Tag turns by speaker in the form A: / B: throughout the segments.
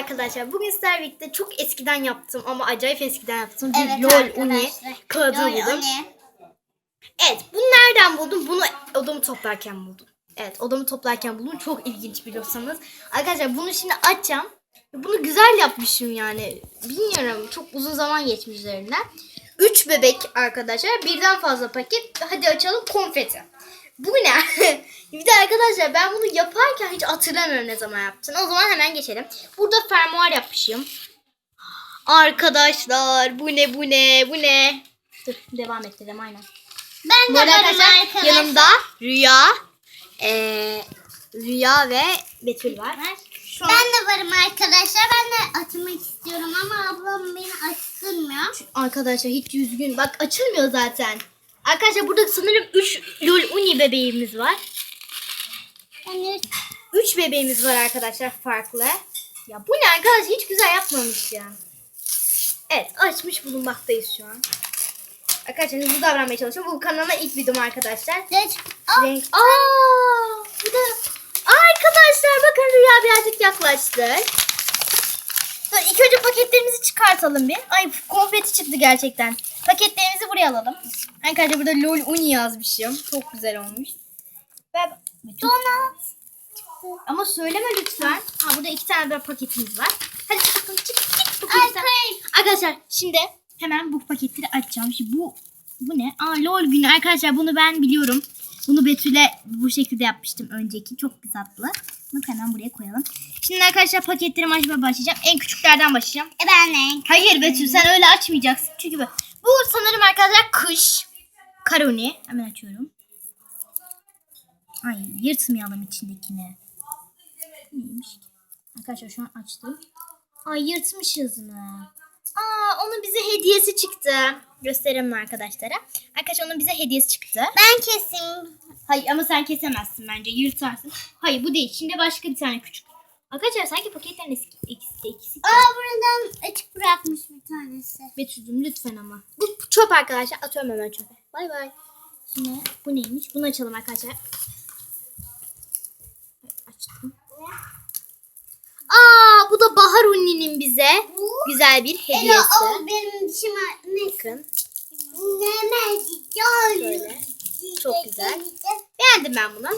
A: arkadaşlar. Bugün sizlerle birlikte çok eskiden yaptım ama acayip eskiden yaptım. Bir
B: Evet arkadaşlar.
A: Uni kağıdı buldum. Evet bunu nereden buldum? Bunu odamı toplarken buldum. Evet odamı toplarken buldum. Çok ilginç biliyorsanız. Arkadaşlar bunu şimdi açacağım. Bunu güzel yapmışım yani. Bilmiyorum çok uzun zaman geçmiş üzerinden. 3 bebek arkadaşlar. Birden fazla paket. Hadi açalım konfeti. Bu ne? bir de arkadaşlar ben bunu yaparken hiç hatırlamıyorum ne zaman yaptım. O zaman hemen geçelim. Burada fermuar yapmışım. Arkadaşlar bu ne bu ne bu ne? Dur devam ettireceğim aynen.
B: Ben
A: Bu
B: de
A: arada
B: varım
A: arkadaşlar yanımda Rüya, eee, Rüya ve Betül var. Şu an
B: Ben de varım arkadaşlar. Ben de açmak istiyorum ama ablam beni açtırmıyor.
A: arkadaşlar hiç düzgün bak açılmıyor zaten. Arkadaşlar burada sanırım 3 Lul Uni bebeğimiz var.
B: Yani
A: 3 bebeğimiz var arkadaşlar farklı. Ya bu ne arkadaş hiç güzel yapmamış ya. Evet açmış bulunmaktayız şu an. Arkadaşlar hızlı davranmaya çalışıyorum. Bu kanalına ilk videom arkadaşlar.
B: Aa,
A: Renk. Aa, bu da arkadaşlar bakın Rüya birazcık yaklaştı. İlk önce paketlerimizi çıkartalım bir. Ay konfeti çıktı gerçekten. Paketlerimizi buraya alalım. Arkadaşlar burada LOL Uni yazmışım. Çok güzel olmuş. Ve
B: Donat.
A: ama söyleme lütfen. Ha burada iki tane daha paketimiz var. Hadi çık bakalım çık çık. Paketten-
B: hayır.
A: Arkadaşlar şimdi hemen bu paketleri açacağım. Şimdi bu bu ne? Aa LOL günü arkadaşlar bunu ben biliyorum. Bunu Betül'e bu şekilde yapmıştım önceki. Çok güzel tatlı. Bunu hemen buraya koyalım. Şimdi arkadaşlar paketlerimi açmaya başlayacağım. En küçüklerden başlayacağım.
B: E ben de.
A: Hayır Betül sen öyle açmayacaksın. Çünkü bu, bu sanırım arkadaşlar kış. Karoni. Hemen açıyorum. Ay yırtmayalım içindekini. Neymiş ki? Arkadaşlar şu an açtım. Ay yırtmışız mı? Aa onun bize hediyesi çıktı. Gösterelim arkadaşlara. Arkadaşlar onun bize hediyesi çıktı.
B: Ben keseyim.
A: Hayır ama sen kesemezsin bence yırtarsın. Hayır bu değil. Şimdi başka bir tane küçük. Arkadaşlar sanki paketlerin eski, eksik, eksik.
B: Aa buradan açık bırakmış bir tanesi.
A: Betül'cüm lütfen ama. Bu çöp arkadaşlar. Atıyorum hemen çöpe. Bay bay. Şimdi bu neymiş? Bunu açalım arkadaşlar. Evet, açtım. Aa bu da Bahar Unni'nin bize güzel bir
B: Ela
A: hediyesi.
B: al benim dişime?
A: Bakın.
B: Ne.
A: Çok güzel. Beğendim ben bunu.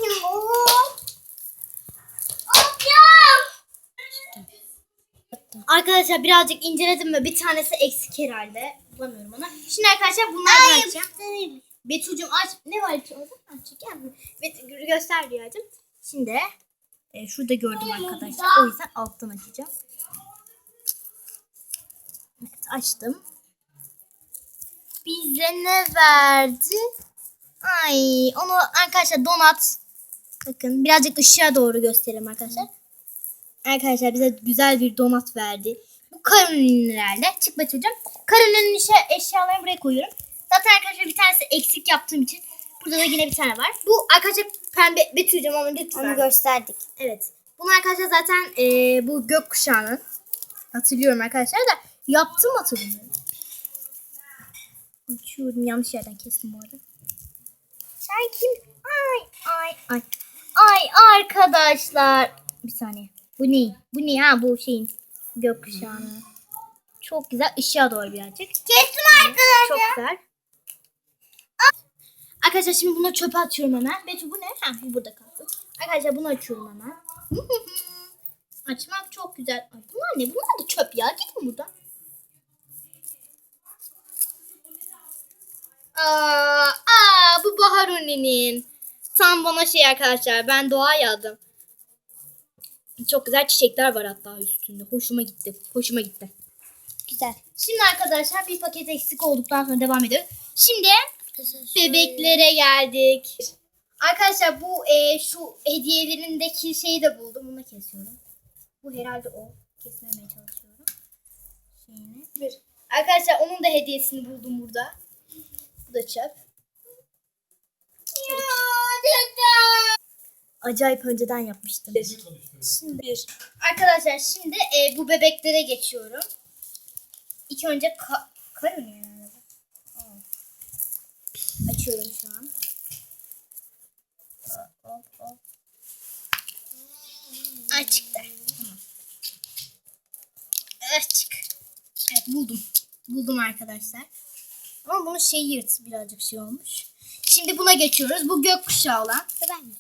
A: Arkadaşlar birazcık inceledim ve bir tanesi eksik herhalde. Bulamıyorum onu. Şimdi arkadaşlar bunlardan açacağım. Betül'cüm aç. Ne var içinde? Aç. Gel. Bet göster Rüyacığım. Şimdi e, şurada gördüm arkadaşlar. O yüzden alttan açacağım. Evet açtım. Bize ne verdi? Ay onu arkadaşlar donat. Bakın birazcık ışığa doğru göstereyim arkadaşlar. Arkadaşlar bize güzel bir donat verdi. Bu karın ürünlerle. Çık Betül'cüm. Karın işe eşyalarını buraya koyuyorum. Zaten arkadaşlar bir tanesi eksik yaptığım için. Burada da yine bir tane var. Bu arkadaşlar pembe Betül'cüm ama lütfen.
B: Onu gösterdik.
A: Evet. Bunu arkadaşlar zaten eee bu gökkuşağının hatırlıyorum arkadaşlar da yaptım hatırlamıyorum. Açıyorum yanlış yerden kestim bu arada. Sen kim? Ay ay ay. Ay arkadaşlar. Bir saniye. Bu ne? Bu ne ha bu şeyin gökkuşağının. Çok güzel ışığa doğru birazcık.
B: Kestim arkadaşlar.
A: Çok güzel. Arkadaşlar şimdi bunu çöpe atıyorum hemen. Betül bu ne? Ha bu burada kalsın. Arkadaşlar bunu açıyorum hemen. Açmak çok güzel. Ay bunlar ne? Bunlar da çöp ya. Gidin buradan. Aa, aa bu Bahar Uni'nin. Tam bana şey arkadaşlar. Ben doğa yazdım. Çok güzel çiçekler var hatta üstünde. Hoşuma gitti. Hoşuma gitti.
B: Güzel.
A: Şimdi arkadaşlar bir paket eksik olduktan sonra devam ediyoruz. Şimdi bebeklere geldik. Arkadaşlar bu e, şu hediyelerindeki şeyi de buldum. Bunu kesiyorum. Bu herhalde o. Kesmemeye çalışıyorum. Şeyini. Bir. Arkadaşlar onun da hediyesini buldum burada. Bu da çöp. Acayip önceden yapmıştım. Şimdi bir. Arkadaşlar şimdi e, bu bebeklere geçiyorum. İlk önce ka kar mı yani? Aa. Açıyorum şu an. Hop, hop, hop. Ay çıktı. Tamam. buldum. Buldum arkadaşlar. Ama bunun şeyi yırt birazcık şey olmuş. Şimdi buna geçiyoruz. Bu gökkuşağı olan.
B: Ben.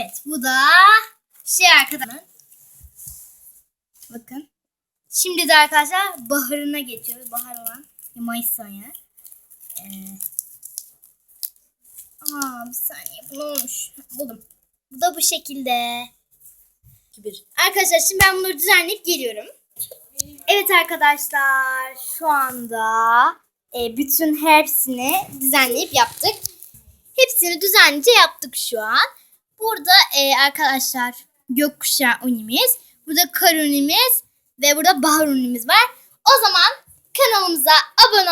A: Evet bu da şey arkadaşlar. Bakın. Şimdi de arkadaşlar baharına geçiyoruz. Bahar olan Mayıs ayı. Ee, aa bir saniye bu ne olmuş? Buldum. Bu da bu şekilde.
C: Bir.
A: Arkadaşlar şimdi ben bunları düzenleyip geliyorum. Evet arkadaşlar şu anda e, bütün hepsini düzenleyip yaptık. Hepsini düzenlice yaptık şu an. Burada e, arkadaşlar gökkuşağı unimiz, burada kar unimiz ve burada bahar unimiz var. O zaman kanalımıza abone